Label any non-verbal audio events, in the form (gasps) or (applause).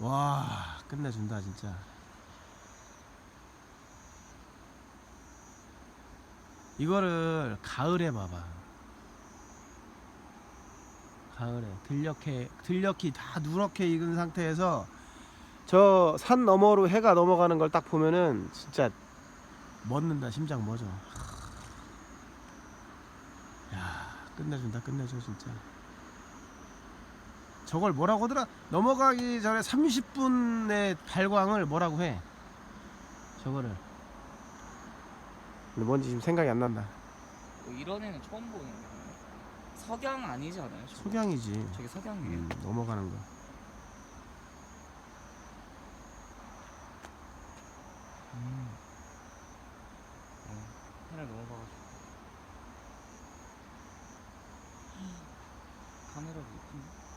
와 끝내준다 진짜. 이거를 가을에 봐봐. 가을에 들녘에 들녘이 다 누렇게 익은 상태에서 저 산 너머로 해가 넘어가는 걸 딱 보면은 진짜 멎는다 심장 멎어. 야 끝내준다 끝내줘 진짜 저걸 뭐라고 하더라? 넘어가기 전에 30분의 발광을 뭐라고 해? 저거를. 근데 뭔지 지금 생각이 안 난다. 뭐 이런 애는 처음 보는 거예요. 석양 아니지 않아요? 저거? 석양이지. 저게 석양이에요. 음, 넘어가는 거. 음. 네. 해를 넘어가가지고. (gasps) 카메라가 예쁜데?